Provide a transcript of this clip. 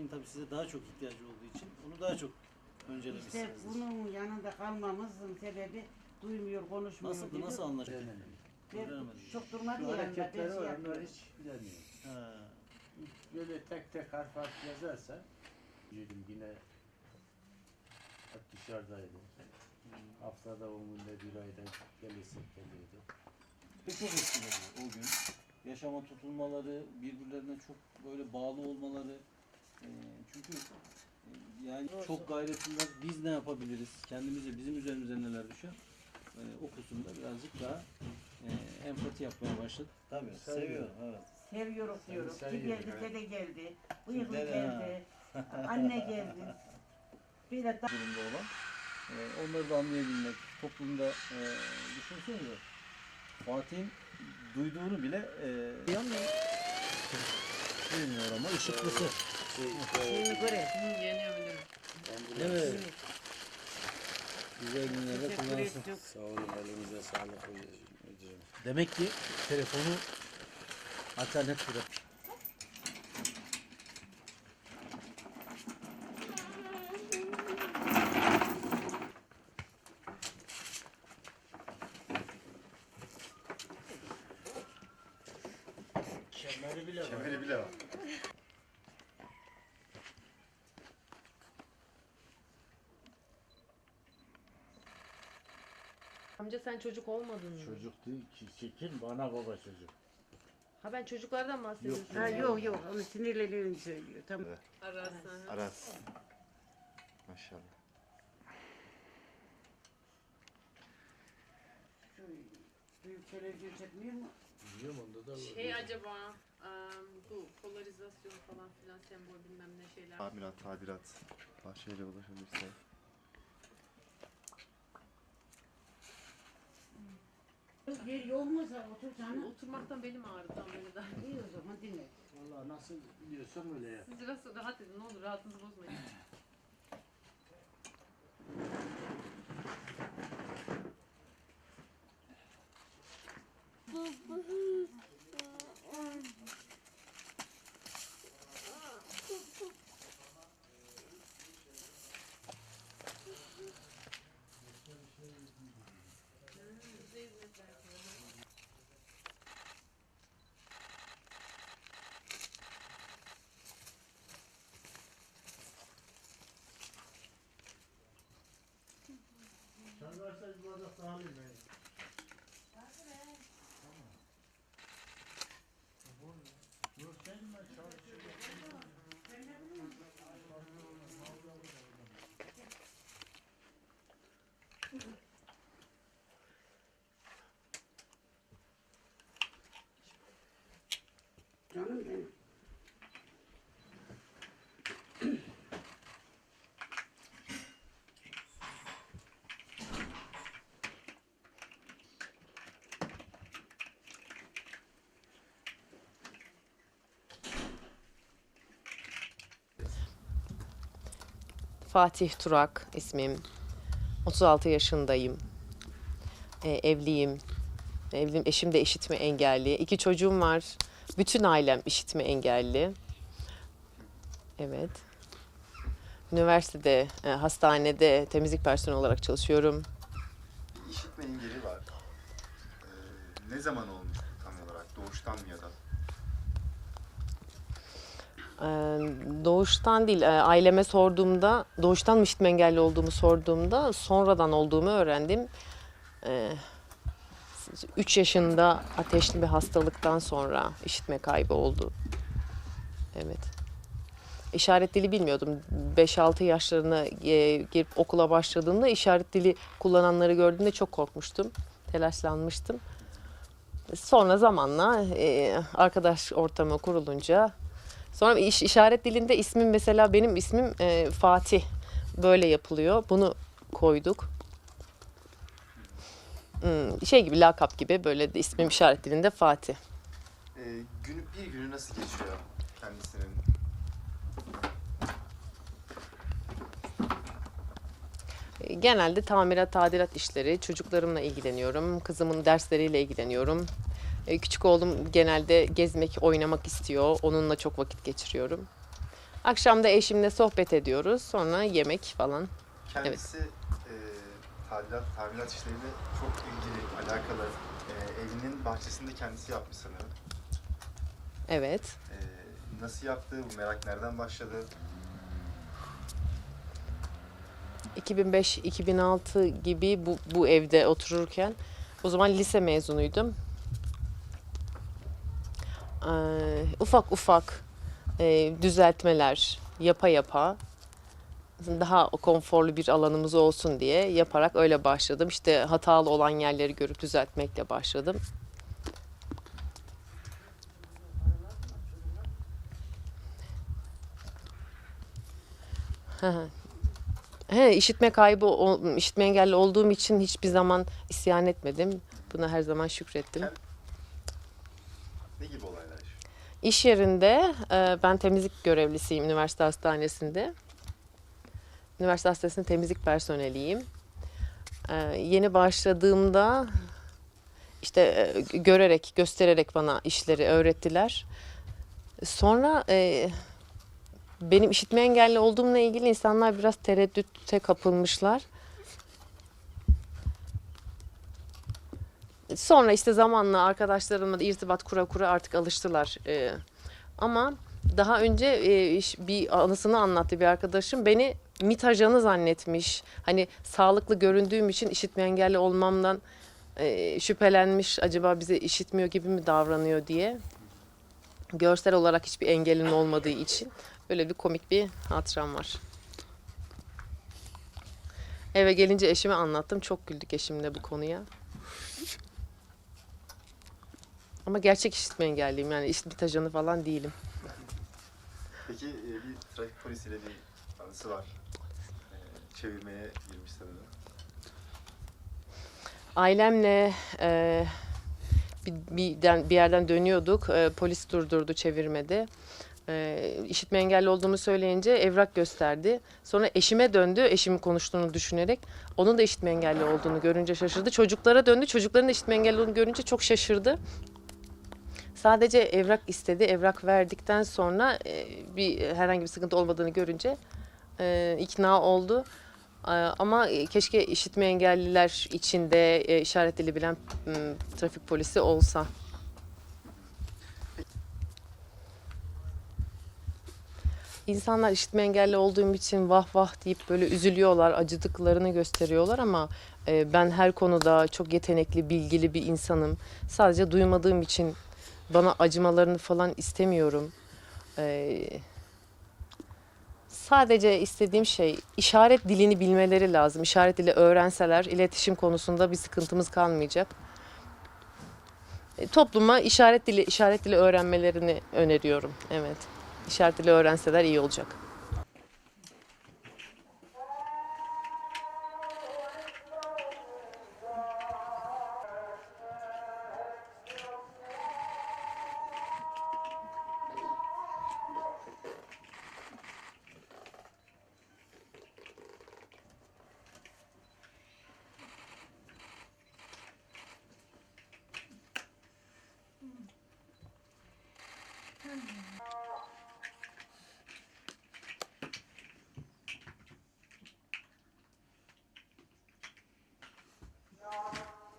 Fatih'in tabii size daha çok ihtiyacı olduğu için onu daha çok İşte öncelemişsiniz. bunun yanında kalmamızın sebebi duymuyor, konuşmuyor. Nasıldı, dedi. nasıl. Ben Göremedim. çok durmadı Şu yanında. Ben hareketleri şey var onlar yapıyorum. hiç bilemiyorum. Ha. Böyle tek tek harf harf yazarsa yedim yine hep dışarıdaydım. Haftada on günde bir ayda gelirsek geliyordu. Çok etkiledi o gün. Yaşama tutulmaları, birbirlerine çok böyle bağlı olmaları. Ee, çünkü e, yani çok gayretliler. Biz ne yapabiliriz? Kendimize, bizim üzerimize neler düşer? Ee, o kısımda birazcık daha e, empati yapmaya başladık. Tabii, Seviyor. seviyor. Evet. Seviyoruz Seni diyoruz. Ki seviyorum, geldi, evet. dede geldi, bıyıklı Dede, geldi, anne geldi. Bir de da- durumda olan. e, onları da anlayabilmek, toplumda e, düşünsenize. Fatih'in duyduğunu bile e, bilmiyor ama ışıklısı. Şeyini göre. Yeniyor bilirim. Evet. Güzel günlerde Teşekkür kullansın. ettik. Sağ olun elinize sağlık müdürüm. Demek ki telefonu alternatif bırak. Kemeri bile var. Kemeri bile var. Amca sen çocuk olmadın mı? Çocuk değil ki çekin bana baba çocuk. Ha ben çocuklardan bahsediyorum. Ha yok yok onu sinirliliğini söylüyor. Tamam. Aras. Aras. Maşallah. Şu büyük televizyon çekmiyor mu? Biliyorum onda da var. Şey acaba em, bu polarizasyon falan filan sembol bilmem ne şeyler. Tamirat, tadilat. Bahçeyle ulaşabilirse. Yer yolmasa otur sana. Oturmaktan belim ağrıdı tam böyle daha. İyi o zaman dinle. Vallahi nasıl biliyorsan öyle yap. Siz biraz rahat edin ne olur rahatınızı bozmayın. Versen bir bardak daha alayım ben. Sen ben çalışıyorum. Canım benim. Fatih Turak ismim. 36 yaşındayım. Ee, evliyim. Evliyim. Eşim de işitme engelli. İki çocuğum var. Bütün ailem işitme engelli. Evet. Üniversitede, e, hastanede temizlik personeli olarak çalışıyorum. İşitme engeli var. Ee, ne zaman olmuş tam olarak? Doğuştan mı ya da? Ee, Doğuştan değil, e, aileme sorduğumda, doğuştan mı işitme engelli olduğumu sorduğumda sonradan olduğumu öğrendim. 3 yaşında ateşli bir hastalıktan sonra işitme kaybı oldu. Evet. İşaret dili bilmiyordum. 5-6 yaşlarına e, girip okula başladığımda işaret dili kullananları gördüğümde çok korkmuştum. Telaşlanmıştım. Sonra zamanla e, arkadaş ortamı kurulunca Sonra iş, işaret dilinde ismim mesela benim ismim e, Fatih. Böyle yapılıyor. Bunu koyduk. Hmm, şey gibi lakap gibi böyle de ismim işaret dilinde Fatih. Ee, günü, bir günü nasıl geçiyor kendisinin? E, Genelde tamirat, tadilat işleri, çocuklarımla ilgileniyorum. Kızımın dersleriyle ilgileniyorum. E, Küçük oğlum genelde gezmek, oynamak istiyor. Onunla çok vakit geçiriyorum. Akşam da eşimle sohbet ediyoruz. Sonra yemek falan. Kendisi e, tadilat, tamirat işleriyle çok ilgili, alakalı. E, evinin bahçesinde kendisi yapmış sanırım. Evet. E, nasıl yaptı, bu merak nereden başladı? 2005-2006 gibi bu, bu evde otururken o zaman lise mezunuydum. Ee, ufak ufak e, düzeltmeler yapa yapa daha konforlu bir alanımız olsun diye yaparak öyle başladım. İşte hatalı olan yerleri görüp düzeltmekle başladım. He, işitme kaybı, işitme engelli olduğum için hiçbir zaman isyan etmedim. Buna her zaman şükrettim. Ne gibi olaylar yaşıyor? İş yerinde e, ben temizlik görevlisiyim üniversite hastanesinde. Üniversite hastanesinin temizlik personeliyim. E, yeni başladığımda işte e, görerek, göstererek bana işleri öğrettiler. Sonra benim işitme engelli olduğumla ilgili insanlar biraz tereddüte kapılmışlar. Sonra işte zamanla arkadaşlarımla da irtibat kura kura artık alıştılar. Ee, ama daha önce e, bir anısını anlattı bir arkadaşım. Beni MİT ajanı zannetmiş. Hani sağlıklı göründüğüm için işitme engelli olmamdan e, şüphelenmiş. Acaba bize işitmiyor gibi mi davranıyor diye. Görsel olarak hiçbir engelin olmadığı için. Böyle bir komik bir hatıram var. Eve gelince eşime anlattım. Çok güldük eşimle bu konuya. Ama gerçek işitme engelliyim yani işitme ajanı falan değilim. Peki e, bir trafik polisiyle bir anısı var. E, çevirmeye girmiş sanırım. Ailemle e, bir, birden- bir yerden dönüyorduk. E, polis durdurdu çevirmedi. E, işitme engelli olduğumu söyleyince evrak gösterdi. Sonra eşime döndü. Eşimin konuştuğunu düşünerek. Onun da işitme engelli olduğunu görünce şaşırdı. Çocuklara döndü. Çocukların da işitme engelli olduğunu görünce çok şaşırdı. Sadece evrak istedi. Evrak verdikten sonra e, bir herhangi bir sıkıntı olmadığını görünce e, ikna oldu. Ama e, keşke işitme engelliler için de e, işaret dili bilen trafik polisi olsa. İnsanlar işitme engelli olduğum için vah vah deyip böyle üzülüyorlar, acıdıklarını gösteriyorlar ama e, ben her konuda çok yetenekli, bilgili bir insanım. Sadece duymadığım için bana acımalarını falan istemiyorum. Ee, Sadece istediğim şey işaret dilini bilmeleri lazım. İşaret dili öğrenseler iletişim konusunda bir sıkıntımız kalmayacak. E, Topluma işaret dili işaret dili öğrenmelerini öneriyorum. Evet. İşaret dili öğrenseler iyi olacak.